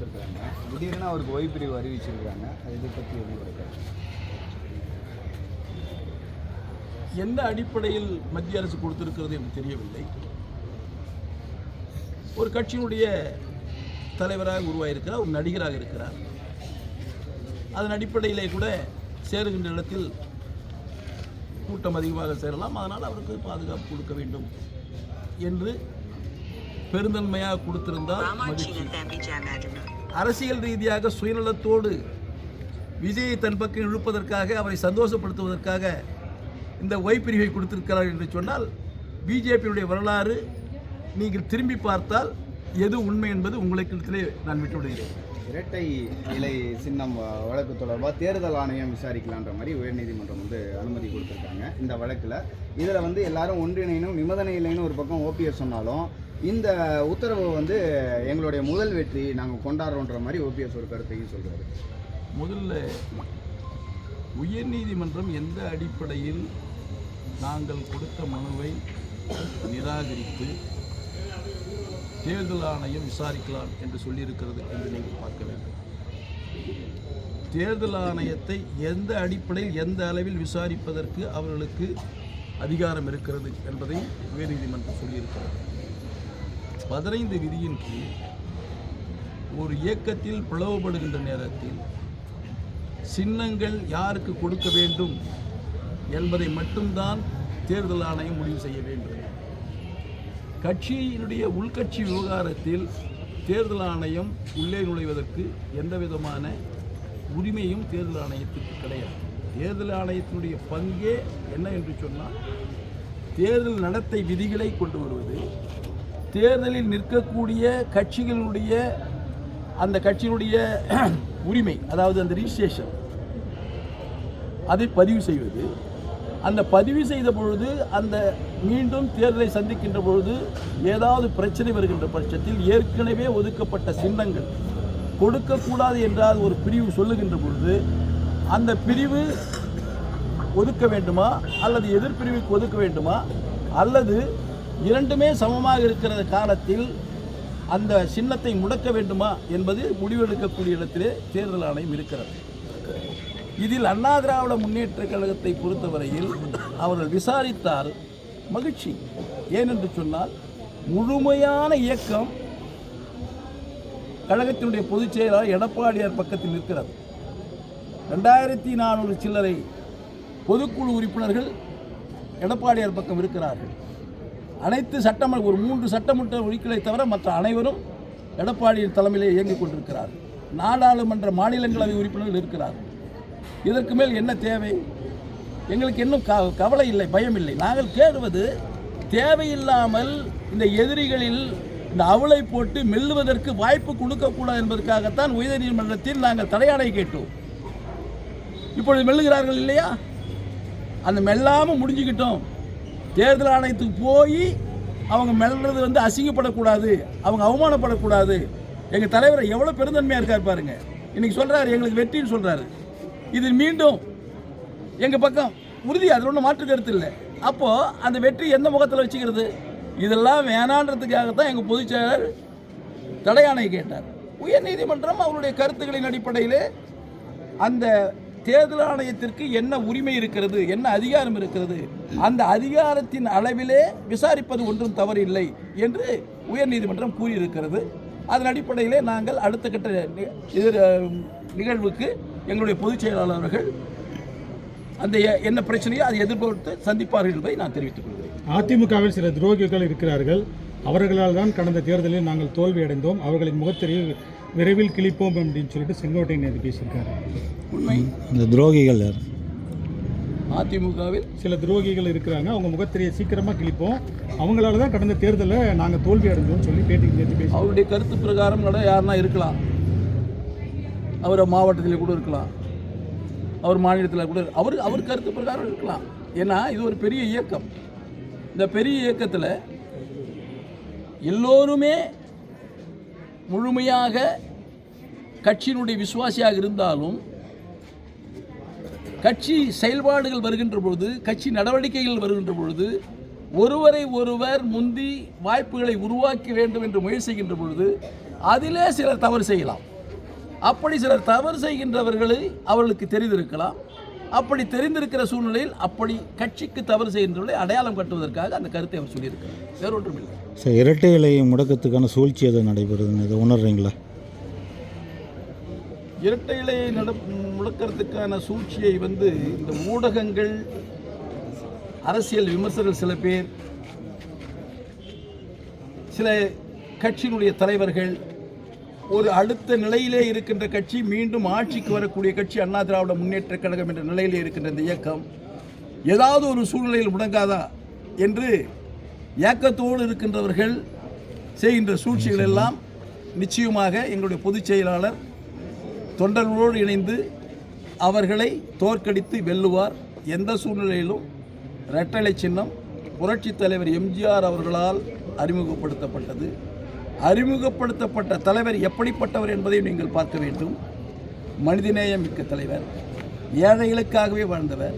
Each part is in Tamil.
கொடுத்துருக்காங்க திடீர்னு அவருக்கு ஓய்வு பிரிவு அறிவிச்சிருக்காங்க அது இதை பற்றி எப்படி கருத்து எந்த அடிப்படையில் மத்திய அரசு கொடுத்திருக்கிறது என்று தெரியவில்லை. ஒரு கட்சியினுடைய தலைவராக உருவாயிருக்கிறார் ஒரு நடிகராக இருக்கிறார். அதன் அடிப்படையிலே கூட சேருகின்ற இடத்தில் கூட்டம் அதிகமாக சேரலாம். அதனால் அவருக்கு பாதுகாப்பு கொடுக்க வேண்டும் என்று பெருந்தன்மையாக கொடுத்திருந்தால் மகிழ்ச்சி. அரசியல் ரீதியாக சுயநலத்தோடு விஜயை தன் பக்கம் இழுப்பதற்காக அவரை சந்தோஷப்படுத்துவதற்காக இந்த ஒய் பிரிவை கொடுத்திருக்கிறார் என்று சொன்னால் பிஜேபியுடைய வரலாறு நீங்கள் திரும்பி பார்த்தால் எது உண்மை என்பது உங்களுக்கு நான் விட்டுவிடுகிறேன். இரட்டை இலை சின்னம் வ- வழக்கு தொடர்பாக தேர்தல் ஆணையம் விசாரிக்கலான்ற மாதிரி உயர்நீதிமன்றம் வந்து அனுமதி கொடுத்துருக்காங்க. இந்த வழக்கில் இதில் வந்து எல்லாரும் ஒன்றிணைனும் நிபந்தனை இல்லைன்னு ஒரு பக்கம் ஓபிஎஸ் சொன்னாலும் இந்த உத்தரவு வந்து எங்களுடைய முதல் வெற்றி நாங்கள் கொண்டாடுறோன்ற மாதிரி ஓபிஎஸ் ஒரு கருத்தையும் சொல்கிறாரு முதல்ல உயர்நீதிமன்றம் எந்த அடிப்படையில் நாங்கள் கொடுத்த மனுவை நிராகரித்து தேர்தல் ஆணையம் விசாரிக்கலாம் என்று சொல்லியிருக்கிறது என்று நீங்கள் பார்க்க வேண்டும். தேர்தல் ஆணையத்தை எந்த அடிப்படையில் எந்த அளவில் விசாரிப்பதற்கு அவர்களுக்கு அதிகாரம் இருக்கிறது என்பதை உயர்நீதிமன்றம் சொல்லியிருக்கிறது. பதினைந்து விதியின் கீழ் ஒரு இயக்கத்தில் பிளவுபடுகின்ற நேரத்தில் சின்னங்கள் யாருக்கு கொடுக்க வேண்டும் என்பதை மட்டும்தான் தேர்தல் ஆணையம் முடிவு செய்ய வேண்டும். கட்சியினுடைய உள்கட்சி விவகாரத்தில் தேர்தல் ஆணையம் உள்ளே நுழைவதற்கு எந்த விதமான உரிமையும் தேர்தல் ஆணையத்துக்கு கிடையாது. தேர்தல் ஆணையத்தினுடைய பங்கே என்ன என்று சொன்னால் தேர்தல் நடத்தை விதிகளை கொண்டு வருவது தேர்தலில் நிற்கக்கூடிய கட்சிகளுடைய அந்த கட்சியினுடைய உரிமை அதாவது அந்த ரிஜிஸ்ட்ரேஷன் அதை பதிவு செய்வது. அந்த பதிவு செய்த பொழுது அந்த மீண்டும் தேர்தலை சந்திக்கின்ற பொழுது ஏதாவது பிரச்சனை வருகின்ற பட்சத்தில் ஏற்கனவே ஒதுக்கப்பட்ட சின்னங்கள் கொடுக்கக்கூடாது என்றால் ஒரு பிரிவு சொல்லுகின்ற பொழுது அந்த பிரிவு ஒதுக்க வேண்டுமா? அல்லது எதிர்பிரிவுக்கு ஒதுக்க வேண்டுமா? அல்லது இரண்டுமே சமமாக இருக்கிற காலத்தில் அந்த சின்னத்தை முடக்க வேண்டுமா என்பது முடிவெடுக்கக்கூடிய இடத்திலே தேர்தல் ஆணையம் இருக்கிறது. இதில் அண்ணா திராவிட முன்னேற்ற கழகத்தை பொறுத்தவரையில் அவர்கள் விசாரித்தால் மகிழ்ச்சி. ஏனென்று சொன்னால் முழுமையான இயக்கம் கழகத்தினுடைய பொதுச் செயலாளர் எடப்பாடியார் பக்கத்தில் நிற்கிறது. ரெண்டாயிரத்தி நானூறு சில்லறை பொதுக்குழு உறுப்பினர்கள் எடப்பாடியார் பக்கம் இருக்கிறார்கள். அனைத்து சட்டமன்ற ஒரு மூன்று சட்டமன்ற உறுப்பினரை தவிர மற்ற அனைவரும் எடப்பாடியின் தலைமையிலே இயங்கிக் கொண்டிருக்கிறார். நாடாளுமன்ற மாநிலங்களவை உறுப்பினர்கள் இருக்கிறார் இதற்கு மேல் என்ன தேவை? எங்களுக்கு இன்னும் க கவலை இல்லை பயம் இல்லை. நாங்கள் கேடுவது தேவையில்லாமல் இந்த எதிரிகளில் இந்த அவளை போட்டு மெல்லுவதற்கு வாய்ப்பு கொடுக்கக்கூடாது என்பதற்காகத்தான் உயர்நீதிமன்றத்தில் நாங்கள் தடையாடை கேட்டோம். இப்பொழுது மெல்லுகிறார்கள் இல்லையா? அந்த மெல்லாமல் முடிஞ்சுக்கிட்டோம். தேர்தல் ஆணையத்துக்கு போய் அவங்க மிளறது வந்து அசிங்கப்படக்கூடாது அவங்க அவமானப்படக்கூடாது. எங்கள் தலைவர் எவ்வளோ பெருந்தன்மையாக இருக்கார் பாருங்க. இன்னைக்கு சொல்கிறாரு எங்களுக்கு வெற்றின்னு சொல்கிறாரு இது மீண்டும் எங்கள் பக்கம் உறுதி அதில் ஒன்றும் மாற்று கருத்து இல்லை. அப்போது அந்த வெற்றி எந்த முகத்தில் வச்சுக்கிறது? இதெல்லாம் வேணான்றதுக்காகத்தான் எங்கள் பொதுச் செயலர் தடையாணை கேட்டார். உயர்நீதிமன்றம் அவருடைய கருத்துக்களின் அடிப்படையில் அந்த தேர்தல் ஆணையத்திற்கு என்ன உரிமை இருக்கிறது என்ன அதிகாரம் இருக்கிறது அந்த அதிகாரத்தின் அளவிலே விசாரிப்பது ஒன்றும் தவறில்லை என்று உயர்நீதிமன்றம் கூறியிருக்கிறது. அதன் அடிப்படையிலே நாங்கள் அடுத்த கட்ட நிகழ்வுக்கு எங்களுடைய பொதுச் செயலாளர் அவர்கள் அந்த என்ன பிரச்சனையோ அதை எதிர்கொண்டு சந்திப்பார்கள் என்பதை நான் தெரிவித்துக் கொள்கிறேன். அதிமுகவில் சில துரோகிகள் இருக்கிறார்கள். அவர்களால் தான் கடந்த தேர்தலில் நாங்கள் தோல்வி அடைந்தோம் அவர்களின் முகத்திரையை விரைவில் கிழிப்போம் அப்படின்னு சொல்லிட்டு செங்கோட்டையன் நேற்று பேசியிருக்காரு. உண்மை. இந்த துரோகிகள் யார்? அதிமுகவில் சில துரோகிகள் இருக்கிறாங்க. அவங்க முகத்திரையை சீக்கிரமாக கிழிப்போம். அவங்களால தான் கடந்த தேர்தலில் நாங்கள் தோல்வி அடைந்தோம்னு சொல்லி பேட்டி நேற்று பேசி அவருடைய கருத்து பிரகாரம் கூட யாருன்னா இருக்கலாம். அவர் மாவட்டத்தில் கூட இருக்கலாம். அவர் மாநிலத்தில் கூட அவர் அவர் கருத்து பிரகாரம் இருக்கலாம். ஏன்னா இது ஒரு பெரிய இயக்கம். இந்த பெரிய இயக்கத்தில் எல்லோருமே முழுமையாக கட்சியினுடைய விசுவாசியாக இருந்தாலும் கட்சி செயல்பாடுகள் வருகின்ற பொழுது கட்சி நடவடிக்கைகள் வருகின்ற பொழுது ஒருவரை ஒருவர் முந்தி வாய்ப்புகளை உருவாக்க வேண்டும் என்று முயற்சி செய்கின்ற பொழுது அதிலே சிலர் தவறு செய்யலாம். அப்படி சிலர் தவறு செய்கின்றவர்களை அவர்களுக்கு தெரிந்திருக்கலாம். அப்படி தெரிந்திருக்கிற சூழ்நிலையில் அப்படி கட்சிக்கு தவறு செய்கின்றவர்களை அடையாளம் கட்டுவதற்காக அந்த கருத்தை அவர் சொல்லியிருக்கிறார். வேறொன்றும் இல்லை. சார் இரட்டை இலை முடக்கத்துக்கான சூழ்ச்சி எதுவும் நடைபெறுதுன்னு இதை உணர்றீங்களா? இரட்டை இலையை நட முடக்கிறதுக்கான சூழ்ச்சியை வந்து இந்த ஊடகங்கள் அரசியல் விமர்சகர்கள் சில பேர் சில கட்சியினுடைய தலைவர்கள் ஒரு அடுத்த நிலையிலே இருக்கின்ற கட்சி மீண்டும் ஆட்சிக்கு வரக்கூடிய கட்சி அண்ணா திராவிட முன்னேற்ற கழகம் என்ற நிலையிலே இருக்கின்ற இந்த இயக்கம் ஏதாவது ஒரு சூழ்நிலையில் முடங்காதா என்று ஏக்கத்தோடு இருக்கின்றவர்கள் செய்கின்ற சூழ்ச்சிகள் எல்லாம் நிச்சயமாக எங்களுடைய பொதுச் செயலாளர் தொண்டர்களோடு இணைந்து அவர்களை தோற்கடித்து வெல்லுவார். எந்த சூழ்நிலையிலும் இரட்டலை சின்னம் புரட்சித் தலைவர் எம்ஜிஆர் அவர்களால் அறிமுகப்படுத்தப்பட்டது. அறிமுகப்படுத்தப்பட்ட தலைவர் எப்படிப்பட்டவர் என்பதை நீங்கள் பார்க்க வேண்டும். மனிதநேயம் மிக்க தலைவர் ஏழைகளுக்காகவே வாழ்ந்தவர்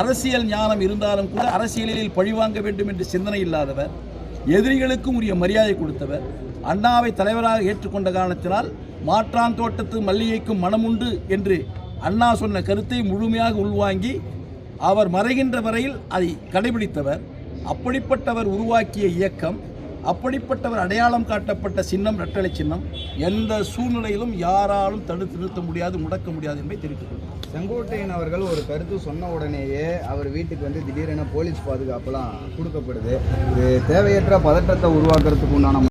அரசியல் ஞானம் இருந்தாலும் கூட அரசியலில் பழிவாங்க வேண்டும் என்று சிந்தனை இல்லாதவர் எதிரிகளுக்கும் உரிய மரியாதை கொடுத்தவர் அண்ணாவை தலைவராக ஏற்றுக்கொண்ட காரணத்தினால் மாற்றான் தோட்டத்து மல்லிகைக்கும் மனமுண்டு என்று அண்ணா சொன்ன கருத்தை முழுமையாக உள்வாங்கி அவர் மறைகின்ற வரையில் அதை கடைபிடித்தவர். அப்படிப்பட்டவர் உருவாக்கிய இயக்கம் அப்படிப்பட்டவர் அடையாளம் காட்டப்பட்ட சின்னம் ரெட்டலை சின்னம் எந்த சூழ்நிலையிலும் யாராலும் தடுத்து நிறுத்த முடியாது முடக்க முடியாது என்பதை தெரிவித்துக் செங்கோட்டையன் அவர்கள் ஒரு கருத்து சொன்ன உடனேயே அவர் வீட்டுக்கு வந்து திடீரென போலீஸ் பாதுகாப்புலாம் கொடுக்கப்படுது. இது தேவையற்ற பதற்றத்தை உருவாக்குறதுக்கு உண்டான